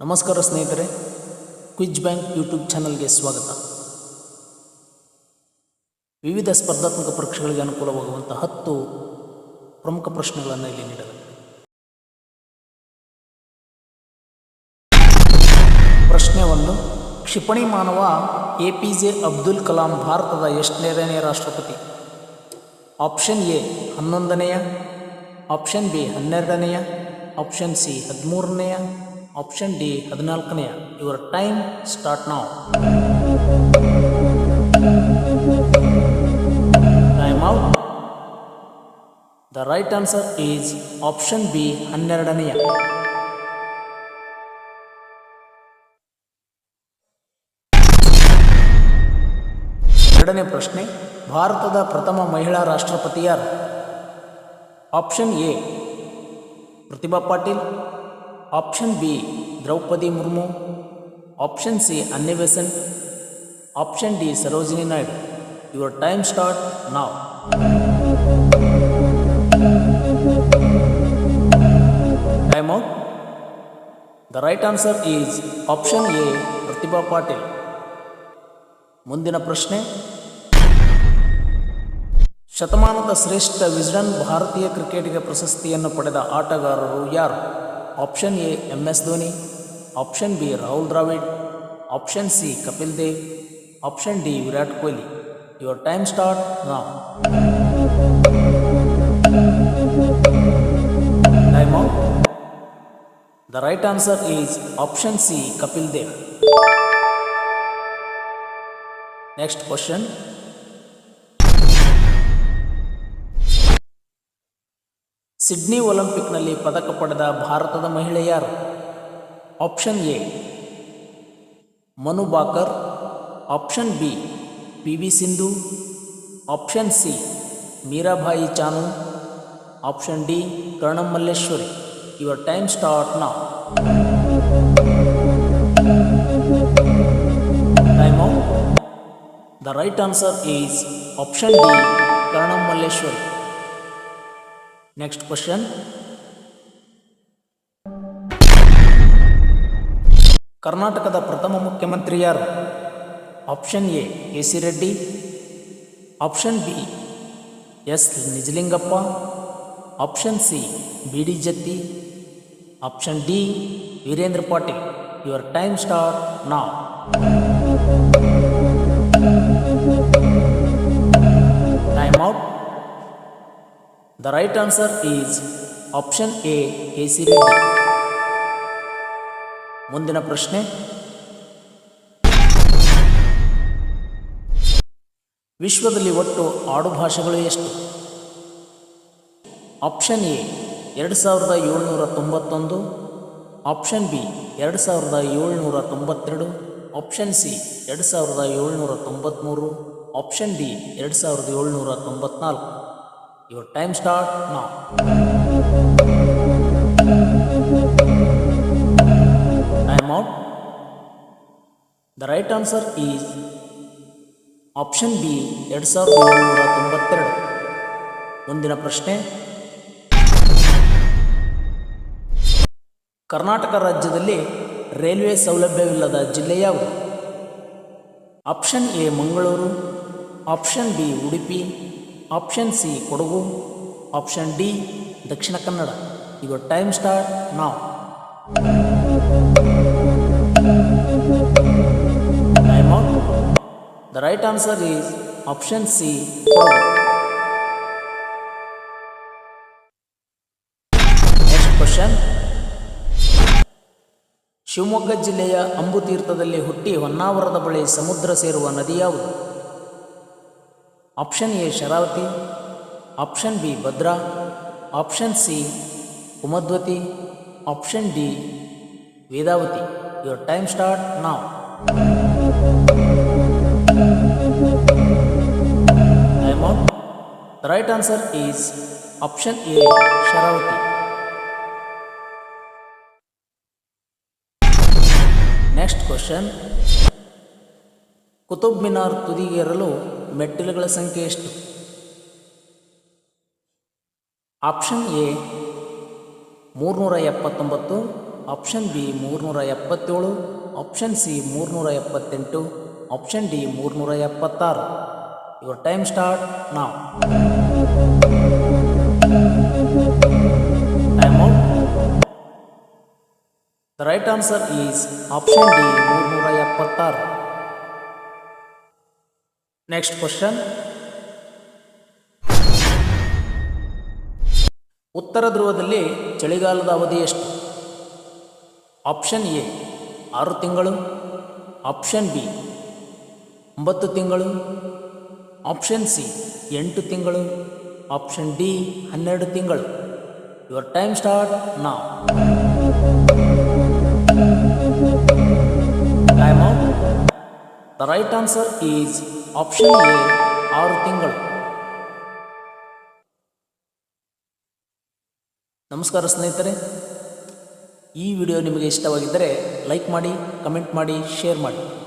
ನಮಸ್ಕಾರ ಸ್ನೇಹಿತರೆ, quiz bank YouTube ಚಾನಲ್ಗೆ ಸ್ವಾಗತ. ವಿವಿಧ ಸ್ಪರ್ಧಾತ್ಮಕ ಪರೀಕ್ಷೆಗಳಿಗೆ ಅನುಕೂಲವಾಗುವಂಥ ಹತ್ತು ಪ್ರಮುಖ ಪ್ರಶ್ನೆಗಳನ್ನು ಇಲ್ಲಿ ನೀಡಲಾಗಿದೆ. ಪ್ರಶ್ನೆ ಒಂದು, ಕ್ಷಿಪಣಿ ಮಾನವ A P J Abdul Kalam ಭಾರತದ ಎಷ್ಟನೇರನೇ ರಾಷ್ಟ್ರಪತಿ? ಆಪ್ಷನ್ ಎ, ಹನ್ನೊಂದನೆಯ, ಆಪ್ಷನ್ ಬಿ, ಹನ್ನೆರಡನೆಯ, ಆಪ್ಷನ್ ಸಿ, ಹದಿಮೂರನೆಯ option D ಹದಿನಾಲ್ಕನೆಯ. Your time start now time out the right answer is option B ಹನ್ನೆರಡನೆಯ. ಎರಡನೇ ಪ್ರಶ್ನೆ, ಭಾರತದ ಪ್ರಥಮ ಮಹಿಳಾ ರಾಷ್ಟ್ರಪತಿ option A Pratibha Patil. Option B Draupadi Murmu option C Annie Besant option D Sarojini Naidu your time start now time out the right answer is option A Pratibha Patil ಮುಂದಿನ ಪ್ರಶ್ನೆ. ಶತಮಾನದ ಶ್ರೇಷ್ಠ ವಿಸ್ಡನ್ ಭಾರತೀಯ ಕ್ರಿಕೆಟ್ಗೆ ಪ್ರಶಸ್ತಿಯನ್ನು ಪಡೆದ ಆಟಗಾರರು ಯಾರು? Option A M S Dhoni option B Rahul Dravid option C Kapil Dev option D Virat Kohli your time start now time out the right answer is option C Kapil Dev next question Sydney ಒಲಿಂಪಿಕ್ನಲ್ಲಿ ಪದಕ ಪಡೆದ ಭಾರತದ ಮಹಿಳೆ ಯಾರು? Option A, Manu Bhaker. Option B, P V Sindhu. Option C, Mirabai Chanu. Option D, Karnam Malleswari. Your time start now time the right answer is option D Karnam Malleswari. Next question ಕರ್ನಾಟಕದ ಪ್ರಥಮ ಮುಖ್ಯಮಂತ್ರಿ ಯಾರು? Option A K C Reddy option B S Nijalingappa. Option C B D Jatti option D Veerendra Patil your time start now the right answer is option A ACB. ಮುಂದಿನ ಪ್ರಶ್ನೆ. ವಿಶ್ವದಲ್ಲಿ ಒಟ್ಟು ಆಡುಭಾಷೆಗಳು ಎಷ್ಟು? Option A ಎರಡು ಸಾವಿರದ ಏಳ್ನೂರ ತೊಂಬತ್ತೊಂದು option B ಎರಡು ಸಾವಿರದ ಏಳ್ನೂರ ತೊಂಬತ್ತೆರಡು ಆಪ್ಷನ್ ಸಿ ಎರಡು ಸಾವಿರದ ಏಳ್ನೂರ ತೊಂಬತ್ತ್ಮೂರು ಆಪ್ಷನ್ ಡಿ ಎರಡು ಸಾವಿರದ ಏಳ್ನೂರ ತೊಂಬತ್ನಾಲ್ಕು your time start now time out the right answer is option B ಎರಡು ಸಾವಿರದ ಒಂಬೈನೂರ ತೊಂಬತ್ತೆರಡು. ಮುಂದಿನ ಪ್ರಶ್ನೆ. ಕರ್ನಾಟಕ ರಾಜ್ಯದಲ್ಲಿ ರೈಲ್ವೆ ಸೌಲಭ್ಯವಿಲ್ಲದ ಜಿಲ್ಲೆ ಯಾವುದು? Option A Mangaluru. Option B Udupi. Option C Kodagu option D Dakshina Kannada. Your time start now the right answer is option C next question Shivamogga ಜಿಲ್ಲೆಯ ಅಂಬುತೀರ್ಥದಲ್ಲಿ ಹುಟ್ಟಿ ಹೊನ್ನಾವರದ ಬಳಿ ಸಮುದ್ರ ಸೇರುವ ನದಿ ಯಾವುದು? Option A Sharavati option B Bhadra option C Kumudvati option D Vedavati your time start now time out the right answer is option A Sharavati next question Qutub Minar ತುದಿಗೇರಲು ಮೆಟ್ಟಿಲುಗಳ ಸಂಖ್ಯೆ ಎಷ್ಟು ಆಪ್ಷನ್ ಎ ಮೂರುನೂರ ಎಪ್ಪತ್ತೊಂಬತ್ತು option B ಮೂರುನೂರ ಎಪ್ಪತ್ತೇಳು option C ಮೂರುನೂರ ಎಪ್ಪತ್ತೆಂಟು option D ಮೂರುನೂರ ಎಪ್ಪತ್ತಾರು your time start now time out the right answer is option D ಮೂರುನೂರ ಎಪ್ಪತ್ತಾರು next question ಉತ್ತರ ಧ್ರುವದಲ್ಲಿ ಚಳಿಗಾಲದ ಅವಧಿ ಎಷ್ಟು? ಆಪ್ಷನ್ ಎ ಆರು ತಿಂಗಳು. ಆಪ್ಷನ್ ಬಿ ಒಂಬತ್ತು ತಿಂಗಳು. ಆಪ್ಷನ್ ಸಿ ಎಂಟು ತಿಂಗಳು. ಆಪ್ಷನ್ ಡಿ ಹನ್ನೆರಡು ತಿಂಗಳು. Your time start now time out the right answer is option A ಆರು ತಿಂಗಳು ನಮಸ್ಕಾರ ಸ್ನೇಹಿತರೆ ಈ ವಿಡಿಯೋ ನಿಮಗೆ ಇಷ್ಟವಾಗಿದ್ದರೆ ಲೈಕ್ ಮಾಡಿ ಕಮೆಂಟ್ ಮಾಡಿ ಶೇರ್ ಮಾಡಿ.